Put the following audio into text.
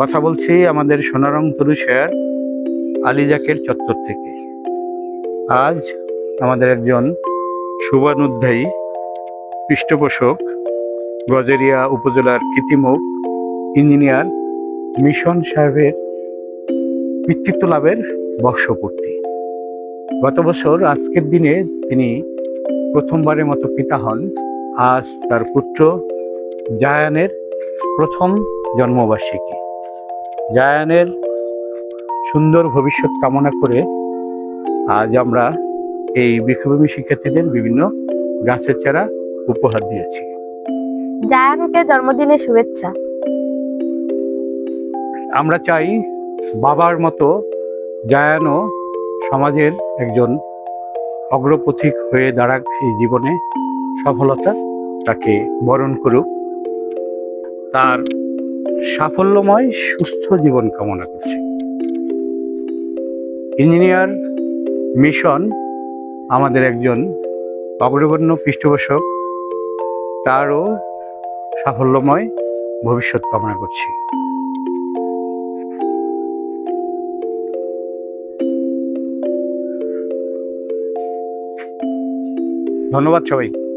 কথা বলছি আমাদের সোনারং তরুষের আলিজাকের চত্বর থেকে। আজ আমাদের একজন শুভানুধ্যায়ী পৃষ্ঠপোষক, গজেরিয়া উপজেলার কৃতিমুখ ইঞ্জিনিয়ার মিশন সাহেবের কৃতিত্ব লাভের বর্ষপূর্তি। গত বছর আজকের দিনে তিনি প্রথমবারের মতো পিতা হন। আজ তার পুত্র জায়ানের প্রথম জন্মবার্ষিকী। জায়ানের সুন্দর ভবিষ্যৎ কামনা করে আজ আমরা এই বৃক্ষভূমি শিক্ষার্থীদের বিভিন্ন গাছের চারা উপহার দিয়েছি। জায়ানকে জন্মদিনের শুভেচ্ছা। আমরা চাই বাবার মতো জায়ানও সমাজের একজন অগ্রপথিক হয়ে দাঁড়াক এই জীবনে সফলতা তাকে বরণ করুক। তার সাফল্যময়, সুস্থ জীবন কামনা করছি। ইঞ্জিনিয়ার মিশন আমাদের একজন অগ্রগণ্য পৃষ্ঠপোষক, তারও সাফল্যময় ভবিষ্যৎ কামনা করছি। ধন্যবাদ সবাই